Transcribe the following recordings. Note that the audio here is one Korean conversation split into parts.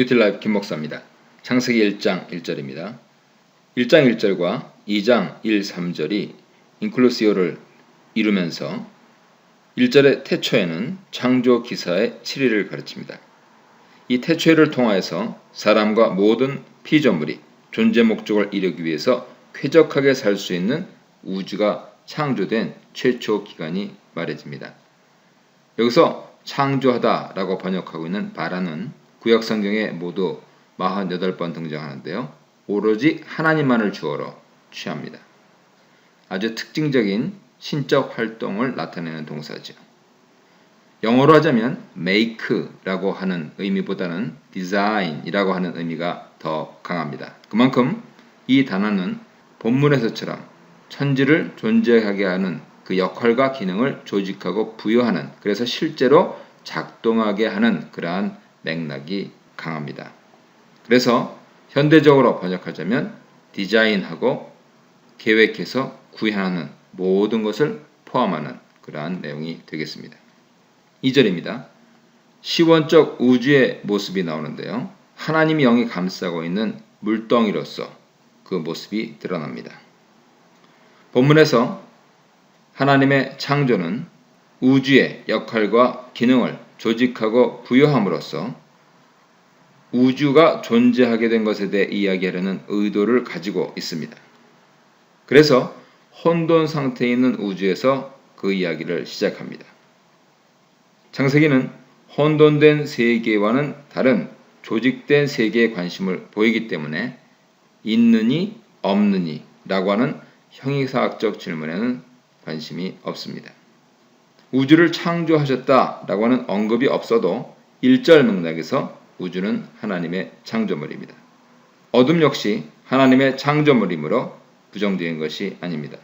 뷰티라이프 김 목사입니다. 창세기 1장 1절입니다. 1장 1절과 2장 1, 3절이 인클루시오를 이루면서 1절의 태초에는 창조 기사의 7일을 가르칩니다. 이 태초회를 통하여서 사람과 모든 피조물이 존재 목적을 이루기 위해서 쾌적하게 살 수 있는 우주가 창조된 최초 기간이 말해집니다. 여기서 창조하다라고 번역하고 있는 바라는 구약 성경에 모두 48번 등장하는데요. 오로지 하나님만을 주어로 취합니다. 아주 특징적인 신적 활동을 나타내는 동사죠. 영어로 하자면 make라고 하는 의미보다는 design이라고 하는 의미가 더 강합니다. 그만큼 이 단어는 본문에서처럼 천지를 존재하게 하는 그 역할과 기능을 조직하고 부여하는 그래서 실제로 작동하게 하는 그러한 맥락이 강합니다. 그래서 현대적으로 번역하자면 디자인하고 계획해서 구현하는 모든 것을 포함하는 그러한 내용이 되겠습니다. 2절입니다. 시원적 우주의 모습이 나오는데요. 하나님의 영이 감싸고 있는 물덩이로서 그 모습이 드러납니다. 본문에서 하나님의 창조는 우주의 역할과 기능을 조직하고 부여함으로써 우주가 존재하게 된 것에 대해 이야기하려는 의도를 가지고 있습니다. 그래서 혼돈 상태에 있는 우주에서 그 이야기를 시작합니다. 창세기는 혼돈된 세계와는 다른 조직된 세계에 관심을 보이기 때문에 있느니 없느니 라고 하는 형이사학적 질문에는 관심이 없습니다. 우주를 창조하셨다 라고 하는 언급이 없어도 1절 맥락에서 우주는 하나님의 창조물입니다. 어둠 역시 하나님의 창조물이므로 부정적인 것이 아닙니다.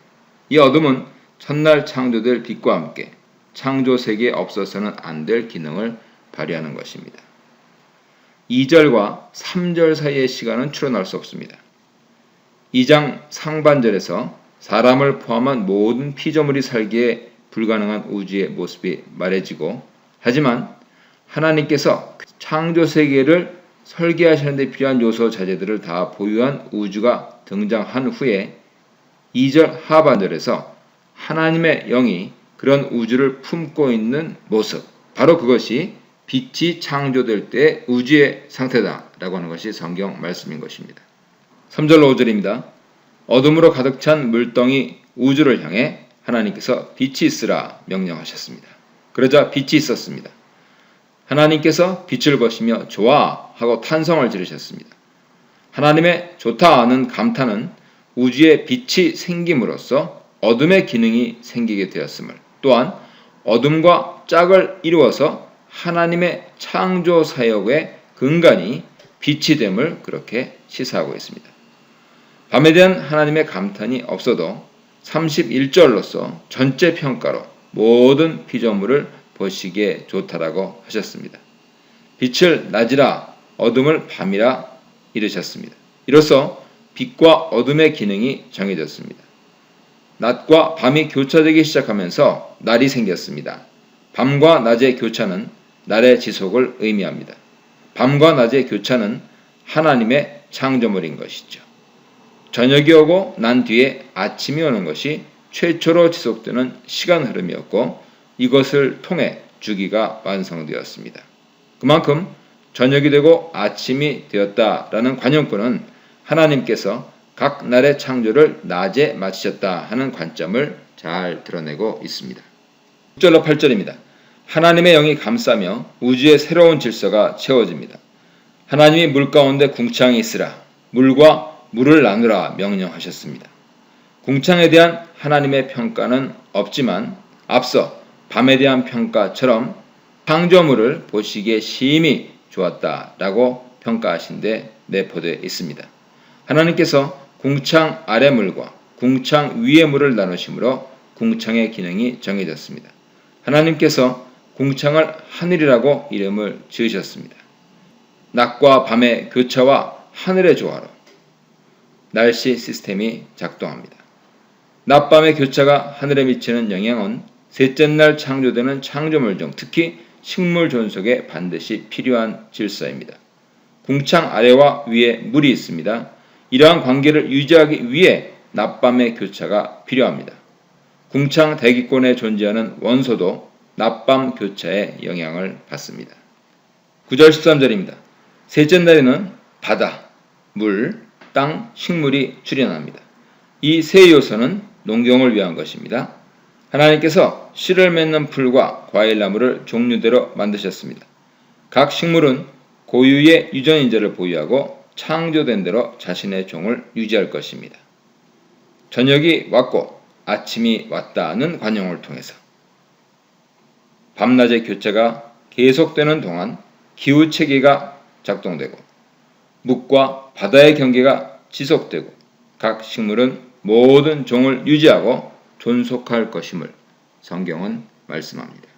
이 어둠은 첫날 창조될 빛과 함께 창조 세계에 없어서는 안 될 기능을 발휘하는 것입니다. 2절과 3절 사이의 시간은 추론할 수 없습니다. 2장 상반절에서 사람을 포함한 모든 피조물이 살기에 불가능한 우주의 모습이 말해지고 하지만 하나님께서 창조 세계를 설계하시는 데 필요한 요소 자재들을 다 보유한 우주가 등장한 후에 2절 하반절에서 하나님의 영이 그런 우주를 품고 있는 모습 바로 그것이 빛이 창조될 때 우주의 상태다라고 하는 것이 성경 말씀인 것입니다. 3절 5절입니다. 어둠으로 가득 찬 물덩이 우주를 향해 하나님께서 빛이 있으라 명령하셨습니다. 그러자 빛이 있었습니다. 하나님께서 빛을 보시며 좋아 하고 탄성을 지르셨습니다. 하나님의 좋다 하는 감탄은 우주에 빛이 생김으로써 어둠의 기능이 생기게 되었음을 또한 어둠과 짝을 이루어서 하나님의 창조 사역의 근간이 빛이 됨을 그렇게 시사하고 있습니다. 밤에 대한 하나님의 감탄이 없어도 31절로서 전체 평가로 모든 피조물을 보시기에 좋다라고 하셨습니다. 빛을 낮이라 어둠을 밤이라 이르셨습니다. 이로써 빛과 어둠의 기능이 정해졌습니다. 낮과 밤이 교차되기 시작하면서 날이 생겼습니다. 밤과 낮의 교차는 날의 지속을 의미합니다. 밤과 낮의 교차는 하나님의 창조물인 것이죠. 저녁이 오고 난 뒤에 아침이 오는 것이 최초로 지속되는 시간 흐름이었고 이것을 통해 주기가 완성되었습니다. 그만큼 저녁이 되고 아침이 되었다라는 관용권은 하나님께서 각 날의 창조를 낮에 마치셨다 하는 관점을 잘 드러내고 있습니다. 6절로 8절입니다. 하나님의 영이 감싸며 우주의 새로운 질서가 채워집니다. 하나님이 물 가운데 궁창이 있으라 물과 물을 나누라 명령하셨습니다. 궁창에 대한 하나님의 평가는 없지만 앞서 밤에 대한 평가처럼 창조물을 보시기에 심히 좋았다라고 평가하신 데 내포되어 있습니다. 하나님께서 궁창 아래 물과 궁창 위의 물을 나누심으로 궁창의 기능이 정해졌습니다. 하나님께서 궁창을 하늘이라고 이름을 지으셨습니다. 낮과 밤의 교차와 하늘의 조화로 날씨 시스템이 작동합니다. 낮밤의 교차가 하늘에 미치는 영향은 셋째 날 창조되는 창조물 중 특히 식물 존속에 반드시 필요한 질서입니다. 궁창 아래와 위에 물이 있습니다. 이러한 관계를 유지하기 위해 낮밤의 교차가 필요합니다. 궁창 대기권에 존재하는 원소도 낮밤 교차에 영향을 받습니다. 9절 13절입니다. 셋째 날에는 바다, 물, 땅, 식물이 출현합니다. 이 세 요소는 농경을 위한 것입니다. 하나님께서 씨를 맺는 풀과 과일나무를 종류대로 만드셨습니다. 각 식물은 고유의 유전인자를 보유하고 창조된 대로 자신의 종을 유지할 것입니다. 저녁이 왔고 아침이 왔다는 관용을 통해서 밤낮의 교체가 계속되는 동안 기후 체계가 작동되고 묵과 바다의 경계가 지속되고 각 식물은 모든 종을 유지하고 존속할 것임을 성경은 말씀합니다.